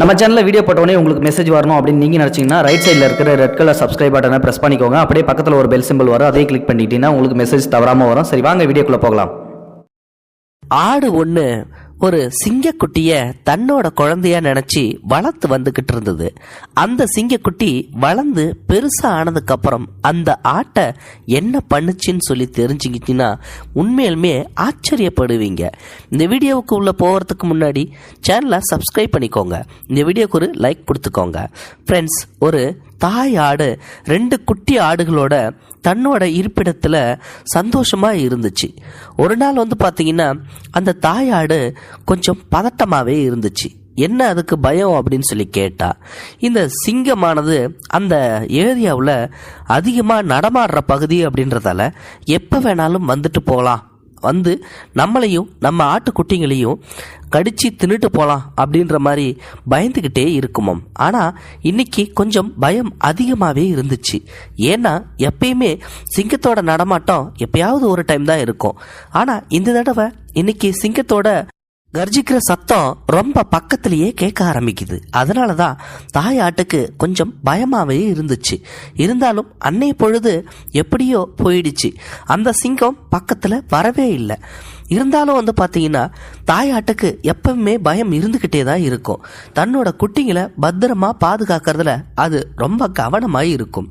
நம்ம சேனலில் வீடியோ போட்டோடனே உங்களுக்கு மெசேஜ் வரணும் அப்படின்னு நீங்கள் நினச்சிங்கன்னா ரைட் சைடில் இருக்கிற ரெட் கலர் சப்ஸ்கிரைப் பட்டனை ப்ரெஸ் பண்ணிக்கோங்க. அப்படியே பக்கத்தில் ஒரு பெல் சிம்பிள் வரும். அதையும் கிளிக் பண்ணிட்டீங்கன்னா உங்களுக்கு மெசேஜ் தவறாமல் வரும். சரி வாங்க வீடியோக்குள்ளே போகலாம். ஆடு ஒன்று ஒரு சிங்கக்குட்டிய தன்னோட குழந்தையா நினைச்சு வளர்த்து வந்துகிட்டு இருந்தது. அந்த சிங்கக்குட்டி வளர்ந்து பெருசா ஆனதுக்கு அப்புறம் அந்த ஆட்டை என்ன பண்ணுச்சுன்னு சொல்லி தெரிஞ்சுக்கிட்டீங்கன்னா உண்மையிலுமே ஆச்சரியப்படுவீங்க. இந்த வீடியோவுக்கு உள்ள போகிறதுக்கு முன்னாடி சேனலை சப்ஸ்கிரைப் பண்ணிக்கோங்க. இந்த வீடியோக்கு ஒரு லைக் கொடுத்துக்கோங்க. ஃப்ரெண்ட்ஸ் ஒரு தாய் ஆடு ரெண்டு குட்டி ஆடுகளோட தன்னோட இருப்பிடத்தில் சந்தோஷமாக இருந்துச்சு. ஒரு நாள் வந்து பார்த்தீங்கன்னா அந்த தாய் ஆடு கொஞ்சம் பதட்டமாகவே இருந்துச்சு. என்ன அதுக்கு பயம் அப்படின்னு சொல்லி கேட்டா இந்த சிங்கமானது அந்த ஏரியாவில் அதிகமாக நடமாடுற பகுதி அப்படின்றதால எப்போ வேணாலும் வந்துட்டு போகலாம் வந்து நம்மளையும் நம்ம ஆட்டுக்குட்டிங்களையும் கடிச்சு தின்னுட்டு போகலாம் அப்படின்ற மாதிரி பயந்துக்கிட்டே இருக்குமாம். ஆனால் இன்னைக்கு கொஞ்சம் பயம் அதிகமாகவே இருந்துச்சு. ஏன்னா எப்பயுமே சிங்கத்தோட நடமாட்டம் எப்பயாவது ஒரு டைம் தான் இருக்கும். ஆனால் இந்த தடவை இன்னைக்கு சிங்கத்தோட கர்ஜிக்கிற சத்தம் ரொம்ப பக்கத்திலேயே கேட்க ஆரம்பிக்குது. அதனால தான் தாய் ஆட்டுக்கு கொஞ்சம் பயமாகவே இருந்துச்சு. இருந்தாலும் அன்னைய பொழுது எப்படியோ போயிடுச்சு. அந்த சிங்கம் பக்கத்தில் வரவே இல்லை. இருந்தாலும் வந்து பார்த்தீங்கன்னா தாயாட்டுக்கு எப்பவுமே பயம் இருந்துக்கிட்டே தான் இருக்கும். தன்னோட குட்டிங்களை பத்திரமா பாதுகாக்கிறதுல அது ரொம்ப கவனமாக இருக்கும்.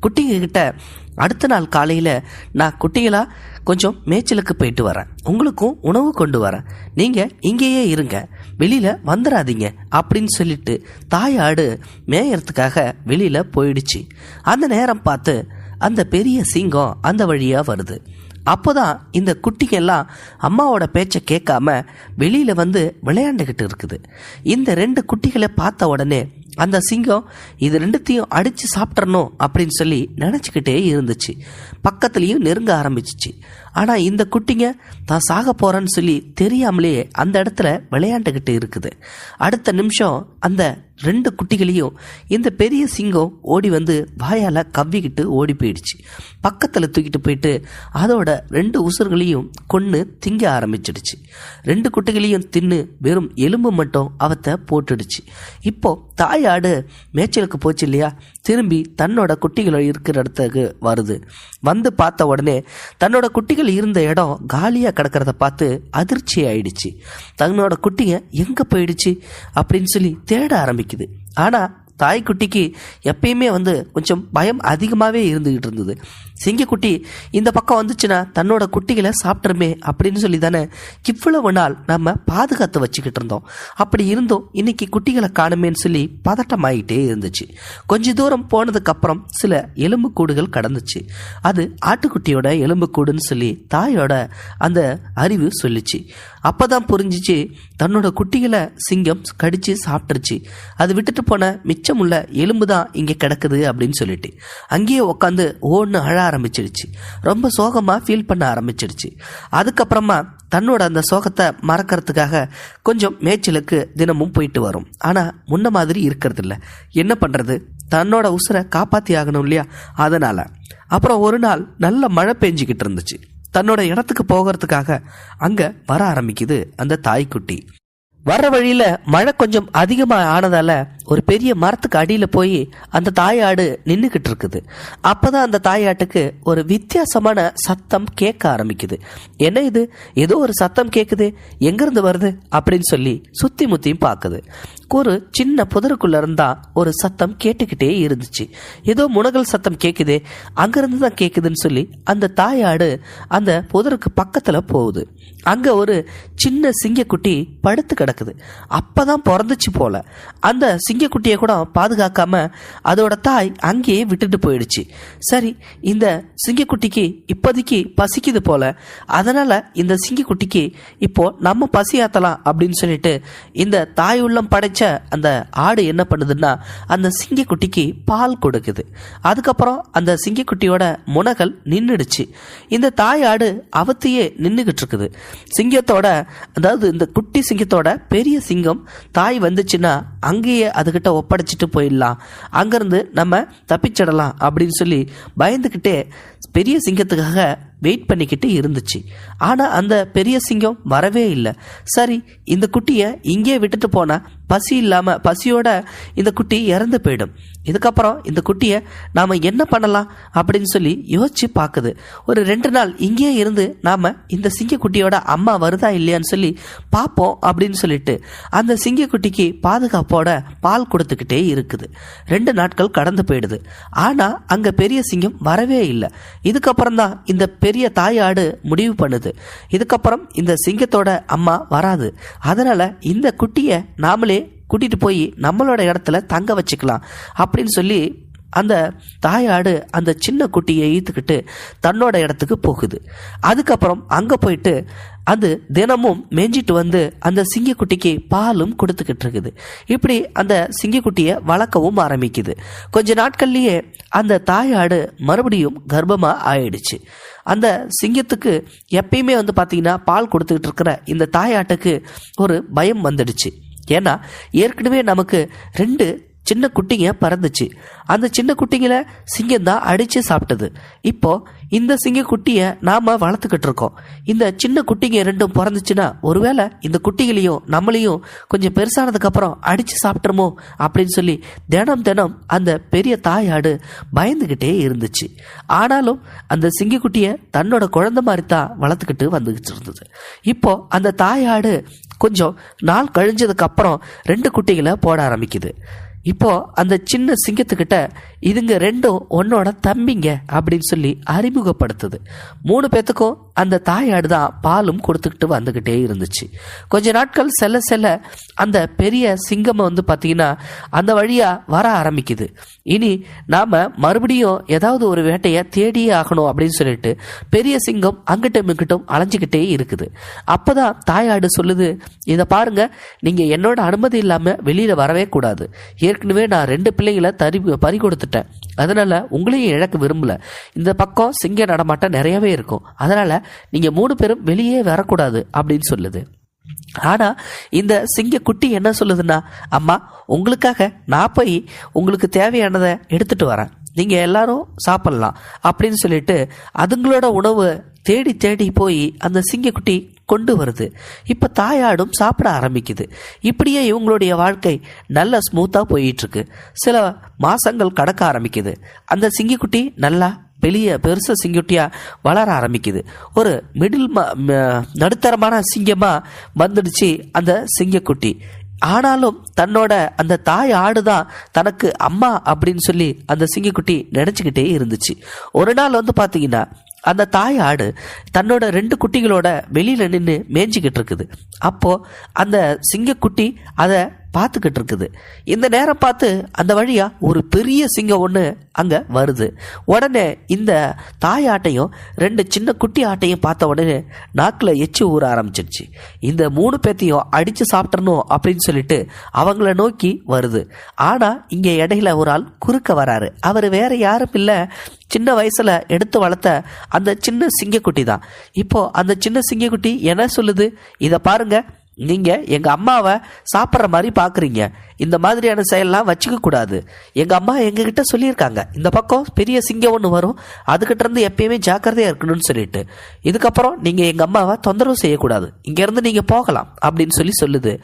குட்டிங்க கிட்ட அடுத்த நாள் காலையில் நான் குட்டிகளா கொஞ்சம் மேய்ச்சலுக்கு போயிட்டு வரேன். உங்களுக்கும் உணவு கொண்டு வரேன். நீங்கள் இங்கேயே இருங்க. வெளியில் வந்துடாதீங்க அப்படின்னு சொல்லிட்டு தாயாடு மேயறதுக்காக வெளியில் போயிடுச்சு. அந்த நேரம் பார்த்து அந்த பெரிய சிங்கம் அந்த வழியாக வருது. அப்போதான் இந்த குட்டிங்கெல்லாம் அம்மாவோட பேச்சை கேட்காம வெளியில் வந்து விளையாண்டுக்கிட்டு இருக்குது. இந்த ரெண்டு குட்டிகளை பார்த்த உடனே அந்த சிங்கம் இது ரெண்டுத்தையும் அடித்து சாப்பிட்றணும் அப்படின்னு சொல்லி நினச்சிக்கிட்டே இருந்துச்சு. பக்கத்துலேயும் நெருங்க ஆரம்பிச்சிச்சு. ஆனால் இந்த குட்டிங்க தான் சாக போகிறேன்னு சொல்லி தெரியாமலே அந்த இடத்துல விளையாண்டுக்கிட்டு இருக்குது. அடுத்த நிமிஷம் அந்த ரெண்டு குட்டிகளையும் இந்த பெரிய சிங்கம் ஓடி வந்து வாயால் கவ்விக்கிட்டு ஓடி போயிடுச்சு. பக்கத்தில் தூக்கிட்டு போயிட்டு அதோட ரெண்டு உசுர்களையும் கொன்று திங்க ஆரம்பிச்சிடுச்சு. ரெண்டு குட்டிகளையும் தின்னு வெறும் எலும்பு மட்டும் அவத்தை போட்டுடுச்சு. இப்போ தாய் ஆடு மேய்ச்சலுக்கு போச்சு இல்லையா? திரும்பி தன்னோட குட்டிகள் இருக்கிற இடத்துக்கு வருது. வந்து பார்த்த உடனே தன்னோட குட்டிகள் இருந்த இடம் காலியாக கிடக்கிறத பார்த்து அதிர்ச்சி ஆயிடுச்சு. தன்னோட குட்டிங்க எங்கே போயிடுச்சு? அப்படின்னு சொல்லி தேட ஆரம்பிக்குது. ஆனால் தாய்க்குட்டிக்கு எப்பயுமே வந்து கொஞ்சம் பயம் அதிகமாகவே இருந்துகிட்டு இருந்தது. சிங்கக்குட்டி இந்த பக்கம் வந்துச்சுன்னா தன்னோட குட்டிகளை சாப்பிட்ருமே அப்படின்னு சொல்லி தானே இவ்வளவு நாள் நம்ம பாதுகாத்து வச்சுக்கிட்டு இருந்தோம். அப்படி இருந்தோம் இன்னைக்கு குட்டிகளை காணுமேன்னு சொல்லி பதட்டமாயிட்டே இருந்துச்சு. கொஞ்ச தூரம் போனதுக்கப்புறம் சில எலும்புக்கூடுகள் கடந்துச்சு. அது ஆட்டுக்குட்டியோட எலும்புக்கூடுன்னு சொல்லி தாயோட அந்த அறிவு சொல்லிச்சு. அப்பதான் புரிஞ்சிச்சு தன்னோட குட்டிகளை சிங்கம் கடித்து சாப்பிட்டுருச்சு. அது விட்டுட்டு போன மிச்சமுள்ள எலும்பு தான் இங்கே கிடக்குது அப்படின்னு சொல்லிட்டு. அங்கேயே உட்காந்து ஓன்னு அழ ஆரம்பிச்சிடுச்சு. ரொம்ப சோகமாக ஃபீல் பண்ண ஆரம்பிச்சிடுச்சு. அதுக்கப்புறமா தன்னோட அந்த சோகத்தை மறக்கிறதுக்காக கொஞ்சம் மேய்ச்சலுக்கு தினமும் போயிட்டு வரும். ஆனால் முன்ன மாதிரி இருக்கிறதில்ல. என்ன பண்ணுறது தன்னோட உசுரை காப்பாற்றி ஆகணும் இல்லையா? அதனால். அப்புறம் ஒரு நாள் நல்ல மழை பெஞ்சிக்கிட்டு இருந்துச்சு. தன்னோட இடத்துக்கு போகிறதுக்காக அங்கே வர ஆரம்பிக்குது அந்த தாய்க்குட்டி. வர்ற வழியில் மழை கொஞ்சம் அதிகமாக ஆனதால் ஒரு பெரிய மரத்துக்கு அடியில் போய் அந்த தாயாடு நின்றுக்கிட்டு இருக்குது அப்போதான் அந்த தாயாட்டுக்கு ஒரு வித்தியாசமான சத்தம் கேட்க ஆரம்பிக்குது. என்ன இது? ஏதோ ஒரு சத்தம் கேட்குது. எங்கேருந்து வருது? அப்படின்னு சொல்லி சுத்தி முத்தியும் பார்க்குது. ஒரு சின்ன புதருக்குள்ளே இருந்தால் ஒரு சத்தம் கேட்டுக்கிட்டே இருந்துச்சு. ஏதோ முனகல் சத்தம் கேட்குதே அங்கேருந்து தான் கேட்குதுன்னு சொல்லி அந்த தாயாடு அந்த புதருக்கு பக்கத்தில் போகுது. அங்கே ஒரு சின்ன சிங்கக்குட்டி படுத்து கிடக்குது. அப்பதான் பிறந்துச்சு போல. அந்த சிங்கக்குட்டியை கூட பாதுகாக்காம அதோட தாய் அங்கேயே விட்டுட்டு போயிடுச்சு. சரி இந்த சிங்கக்குட்டிக்கு இப்போதைக்கு பசிக்குது போல. அதனால இந்த சிங்கக்குட்டிக்கு இப்போ நம்ம பசியாத்தலாம் அப்படின்னு சொல்லிட்டு இந்த தாய் உள்ளம் படைச்ச அந்த ஆடு என்ன பண்ணுதுன்னா அந்த சிங்கக்குட்டிக்கு பால் கொடுக்குது. அதுக்கப்புறம் அந்த சிங்கக்குட்டியோட முனகல் நின்றுடுச்சு இந்த தாய் ஆடு அவத்தையே நின்றுகிட்டு இருக்குது. சிங்கத்தோட அதாவது இந்த குட்டி சிங்கத்தோட பெரிய சிங்கம் தாய் வந்துச்சுன்னா அங்கேயே அதுகிட்ட ஒப்படைச்சிட்டு போயிடலாம். அங்கேருந்து நம்ம தப்பிச்சிடலாம் அப்படின்னு சொல்லி பயந்துக்கிட்டே பெரிய சிங்கத்துக்காக வெயிட் பண்ணிக்கிட்டு இருந்துச்சு. ஆனால் அந்த பெரிய சிங்கம் வரவே இல்லை. சரி இந்த குட்டியை இங்கே விட்டுட்டு போனால் பசி இல்லாமல் பசியோட இந்த குட்டி இறந்து போயிடும். இதுக்கப்புறம் இந்த குட்டியை நாம் என்ன பண்ணலாம் அப்படின்னு சொல்லி யோசிச்சு பார்க்குது. ஒரு ரெண்டு நாள் இங்கேயே இருந்து நாம் இந்த சிங்கக்குட்டியோட அம்மா வருதா இல்லையான்னு சொல்லி பார்ப்போம் அப்படின்னு சொல்லிட்டு அந்த சிங்கக்குட்டிக்கு பாதுகாப்போட பால் கொடுத்துக்கிட்டே இருக்குது. ரெண்டு நாட்கள் கடந்து போயிடுது. ஆனால் அங்கே பெரிய சிங்கம் வரவே இல்லை. இதுக்கப்புறம் தான் இந்த பெரிய பெரிய தாயாடு முடிவு பண்ணுது. இதுக்கப்புறம் இந்த சிங்கத்தோட அம்மா வராது. அதனால இந்த குட்டியை நாமளே கூட்டிகிட்டு போய் நம்மளோட இடத்துல தங்க வச்சுக்கலாம். அப்படின்னு சொல்லி அந்த தாயாடு அந்த சின்ன குட்டியை ஈத்துக்கிட்டு தன்னோட இடத்துக்கு போகுது. அதுக்கப்புறம் அங்கே போயிட்டு அது தினமும் மேஞ்சிட்டு வந்து அந்த சிங்கக்குட்டிக்கு பாலும் கொடுத்துக்கிட்டு இருக்குது. இப்படி அந்த சிங்கக்குட்டியை வளர்க்கவும் ஆரம்பிக்குது. கொஞ்ச நாட்கள்லேயே அந்த தாயாடு மறுபடியும் கர்ப்பமாக ஆயிடுச்சு. அந்த சிங்கத்துக்கு எப்பயுமே வந்து பார்த்தீங்கன்னா பால் கொடுத்துக்கிட்டு இருக்கிற இந்த தாயாட்டுக்கு ஒரு பயம் வந்துடுச்சு. ஏன்னா ஏற்கனவே நமக்கு ரெண்டு சின்ன குட்டிங்க பறந்துச்சு. அந்த சின்ன குட்டிங்கள சிங்கம் தான் அடித்து சாப்பிட்டது. இப்போ இந்த சிங்க குட்டியை நாம வளர்த்துக்கிட்டு இருக்கோம். இந்த சின்ன குட்டிங்க ரெண்டும் பிறந்துச்சுன்னா ஒருவேளை இந்த குட்டிகளையும் நம்மளையும் கொஞ்சம் பெருசானதுக்கு அப்புறம் அடித்து சாப்பிட்ருமோ அப்படின்னு சொல்லி தினம் தினம் அந்த பெரிய தாயாடு பயந்துக்கிட்டே இருந்துச்சு. ஆனாலும் அந்த சிங்கக்குட்டியை தன்னோட குழந்தை மாதிரி தான் வளர்த்துக்கிட்டு வந்துக்கிட்டு இருந்தது. இப்போ அந்த தாயாடு கொஞ்சம் நாள் கழிஞ்சதுக்கு அப்புறம் ரெண்டு குட்டிகளை போட ஆரம்பிக்குது. இப்போ அந்த சின்ன சிங்கத்துக்கிட்ட இதுங்க ரெண்டும் உன்னோட தம்பிங்க அப்படின்னு சொல்லி அறிமுகப்படுத்துது. மூணு பேத்துக்கும் அந்த தாயாடு தான் பாலும் கொடுத்துக்கிட்டு வந்துக்கிட்டே இருந்துச்சு. கொஞ்ச நாட்கள் செல்ல செல்ல அந்த பெரிய சிங்கம் வந்து பார்த்தீங்கன்னா அந்த வழியாக வர ஆரம்பிக்குது. இனி நாம் மறுபடியும் ஏதாவது ஒரு வேட்டையை தேடியே ஆகணும் அப்படின்னு சொல்லிட்டு பெரிய சிங்கம் அங்கிட்டும் இங்கிட்டும் அலைஞ்சிக்கிட்டே இருக்குது. அப்பதான் தாயாடு சொல்லுது இதை பாருங்க நீங்கள் என்னோட அனுமதி இல்லாமல் வெளியில் வரவே கூடாது. ஏற்கனவே நான் ரெண்டு பிள்ளைகளை தறி பறி கொடுத்துட்டேன் அதனால் உங்களையும் இழக்க விரும்பல. இந்த பக்கம் சிங்க நடமாட்டம் நிறையவே இருக்கும். அதனால் நீங்கள் மூணு பேரும் வெளியே வரக்கூடாது அப்படின்னு சொல்லுது. ஆனால் இந்த சிங்க குட்டி என்ன சொல்லுதுன்னா அம்மா உங்களுக்காக நான் போய் உங்களுக்கு தேவையானதை எடுத்துகிட்டு வரேன். நீங்கள் எல்லாரும் சாப்பிடலாம். அப்படின்னு சொல்லிட்டு அதுங்களோட உணவு தேடி தேடி போய் அந்த சிங்கக்குட்டி கொண்டு வருது. இப்போ தாயாடும் சாப்பிட ஆரம்பிக்குது. இப்படியே இவங்களுடைய வாழ்க்கை நல்ல ஸ்மூத்தாக போயிட்டுருக்கு. சில மாதங்கள் கடக்க ஆரம்பிக்குது. அந்த சிங்கிக்குட்டி நல்லா பெரிய பெருச சிங்கக்குட்டியா வளர ஆரம்பிக்குது. ஒரு மிடில் நடுத்தரமான சிங்கமாக வந்துடுச்சு அந்த சிங்கக்குட்டி. ஆனாலும் தன்னோட அந்த தாய் ஆடுதான் தனக்கு அம்மா அப்படின்னு சொல்லி அந்த சிங்கக்குட்டி நினச்சிக்கிட்டே இருந்துச்சு. ஒரு நாள் வந்து பார்த்தீங்கன்னா அந்த தாய் ஆடு தன்னோட ரெண்டு குட்டிகளோட வெளியில் நின்று மேய்ஞ்சிக்கிட்டு இருக்குது. அப்போது அந்த சிங்கக்குட்டி அதை பார்த்துக்கிட்டு இருக்குது இந்த நேரம் பார்த்து அந்த வழியாக ஒரு பெரிய சிங்கம் ஒன்று அங்கே வருது. உடனே இந்த தாய் ஆட்டையும் ரெண்டு சின்ன குட்டி ஆட்டையும் பார்த்த உடனே நாக்கில் எச்சி ஊற ஆரம்பிச்சிருச்சு. இந்த மூணு பேத்தையும் அடித்து சாப்பிட்றணும் அப்படின்னு சொல்லிட்டு அவங்கள நோக்கி வருது. ஆனால் இங்கே இடையில ஒரு ஆள் குறுக்க வராரு. அவர் வேற யாரும் இல்லை. சின்ன வயசில் எடுத்து வளர்த்த அந்த சின்ன சிங்கக்குட்டி தான். இப்போது அந்த சின்ன சிங்கக்குட்டி என்ன சொல்லுது? இதை பாருங்கள் நீங்க எங்க அம்மாவை சாப்பிட்ற மாதிரி பாக்குறீங்க. இந்த மாதிரியான செயல்லாம் வச்சுக்க கூடாது. எங்க அம்மா எங்ககிட்ட சொல்லியிருக்காங்க. இந்த பக்கம் பெரிய சிங்கம் ஒன்று வரும். அதுக்கிட்டேருந்து எப்பயுமே ஜாக்கிரதையா இருக்கணும்னு சொல்லிட்டு. இதுக்கப்புறம் நீங்க எங்க அம்மாவை தொந்தரவு செய்யக்கூடாது. இங்க இருந்து நீங்க போகலாம் அப்படின்னு சொல்லி சொல்லுது.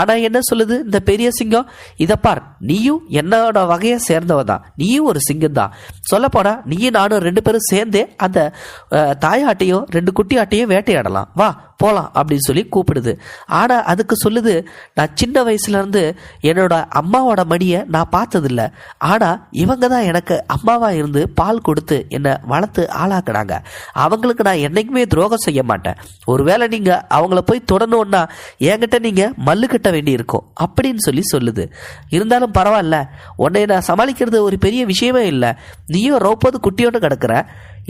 ஆனா என்ன சொல்லுது? இந்த பெரிய சிங்கம் இதை பார் நீயும் என்னோட வகையை சேர்ந்தவ தான் நீயும் ஒரு சிங்கம் தான் சொல்லப்போனால் நீயும் நானும் ரெண்டு பேரும் சேர்ந்தே அந்த தாயாட்டையும் ரெண்டு குட்டி ஆட்டையும் வேட்டையாடலாம். வா போலாம் அப்படின்னு சொல்லி கூப்பிடுது. ஆனால் அதுக்கு சொல்லுது நான் சின்ன வயசுலேருந்து என்னோட அம்மாவோட மடியை நான் பார்த்ததில்ல. ஆனால் இவங்க தான் எனக்கு அம்மாவாக இருந்து பால் கொடுத்து என்னை வளர்த்து ஆளாக்குனாங்க. அவங்களுக்கு நான் என்னைக்குமே துரோகம் செய்ய மாட்டேன். ஒருவேளை நீங்கள் அவங்கள போய் தொடணும்னா என்கிட்ட நீங்கள் மல்லு கட்ட வேண்டி இருக்கும் அப்படின்னு சொல்லி சொல்லுது. இருந்தாலும் பரவாயில்ல உன்னை நான் சமாளிக்கிறது ஒரு பெரிய விஷயமே இல்லை. நீயும் ரோப்பது குட்டியோட கிடக்குற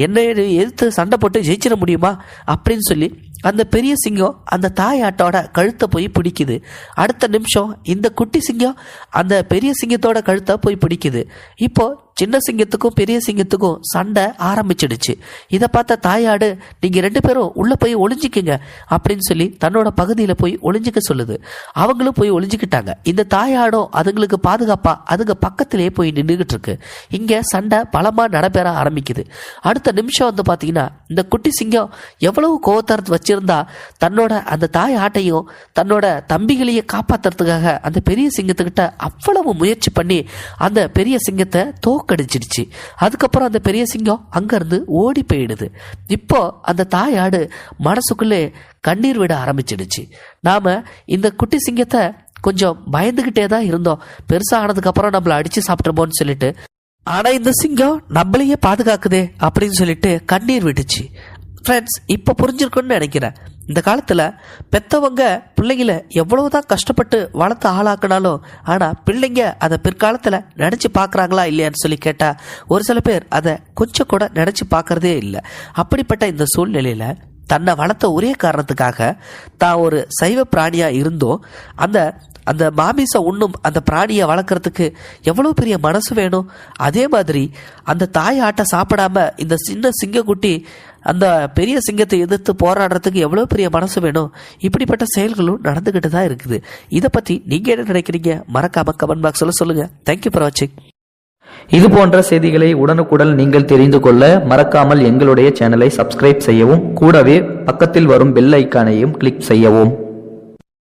என்னை எதிர்த்து சண்டை போட்டு ஜெயிச்சிட முடியுமா அப்படின்னு சொல்லி அந்த பெரிய சிங்கம் அந்த தாயாட்டோட கழுத்தை போய் பிடிக்குது. அடுத்த நிமிஷம் இந்த குட்டி சிங்கம் அந்த பெரிய சிங்கத்தோட கழுத்தை போய் பிடிக்குது. இப்போ சின்ன சிங்கத்துக்கும் பெரிய சிங்கத்துக்கும் சண்டை ஆரம்பிச்சிடுச்சு. இதை பார்த்த தாயாடு நீங்கள் ரெண்டு பேரும் உள்ளே போய் ஒளிஞ்சிக்குங்க அப்படின்னு சொல்லி தன்னோட பகுதியில் போய் ஒளிஞ்சிக்க சொல்லுது. அவங்களும் போய் ஒளிஞ்சுக்கிட்டாங்க. இந்த தாயாடும் அதுங்களுக்கு பாதுகாப்பாக அதுங்க பக்கத்திலே போய் நின்றுகிட்டு இருக்கு இங்கே சண்டை பலமாக நடைபெற ஆரம்பிக்குது. அடுத்த நிமிஷம் வந்து பார்த்தீங்கன்னா இந்த குட்டி சிங்கம் எவ்வளவு கோவத்தரத்து வச்சிருந்தா தன்னோட அந்த தாய் ஆட்டையும் தன்னோட தம்பிகளையே காப்பாத்துறதுக்காக அந்த பெரிய சிங்கத்துக்கிட்ட அவ்வளவு முயற்சி பண்ணி அந்த பெரிய சிங்கத்தை தோக்கடிச்சிடுச்சு அதுக்கப்புறம் அந்த பெரிய சிங்கம் அங்கேருந்து ஓடி போயிடுது. இப்போ அந்த தாயாடு மனசுக்குள்ளே கண்ணீர் விட ஆரம்பிச்சிடுச்சு. நாம் இந்த குட்டி சிங்கத்தை கொஞ்சம் பயந்துக்கிட்டே தான் இருந்தோம். பெருசாக ஆனதுக்கப்புறம் நம்மள அடிச்சு சொல்லிட்டு ஆனால் இந்த சிங்கம் நம்மளையே பாதுகாக்குதே அப்படின்னு சொல்லிட்டு கண்ணீர் விட்டுச்சு. ஃப்ரெண்ட்ஸ் இப்போ புரிஞ்சிருக்குன்னு நினைக்கிறேன். இந்த காலத்தில் பெத்தவங்க பிள்ளைங்கள எவ்வளவுதான் கஷ்டப்பட்டு வளர்த்து ஆளாக்குனாலும் ஆனால் பிள்ளைங்க அதை பிற்காலத்தில் நினச்சி பார்க்குறாங்களா இல்லையான்னு சொல்லி கேட்டால் ஒரு சில பேர் அதை கொஞ்சம் கூட நினச்சி பார்க்குறதே இல்லை. அப்படிப்பட்ட இந்த சூழ்நிலையில் தன்னை வளர்த்த ஒரே காரணத்துக்காக தான் ஒரு சைவ பிராணியாக இருந்தோம். அந்த அந்த மாமிசம் உண்ணும் அந்த பிராணியை வளர்க்குறதுக்கு எவ்வளோ பெரிய மனசு வேணும்? அதே மாதிரி அந்த தாய் ஆட்டை சாப்பிடாம இந்த சின்ன சிங்கக்குட்டி அந்த பெரிய சிங்கத்தை எதிர்த்து போராடுறதுக்கு எவ்வளோ பெரிய மனசு வேணும்? இப்படிப்பட்ட செயல்களும் நடந்துக்கிட்டு தான் இருக்குது. இதை பற்றி நீங்கள் என்ன நினைக்கிறீங்க? மறக்காம கமெண்ட் பாக்ஸில் சொல்லுங்கள் தேங்க்யூ ஃபார் வாட்சிங் இது போன்ற செய்திகளை உடனுக்குடன் நீங்கள் தெரிந்து கொள்ள மறக்காமல் எங்களுடைய சேனலை சப்ஸ்கிரைப் செய்யவும் கூடவே பக்கத்தில் வரும் பெல் ஐக்கானையும் கிளிக் செய்யவும்.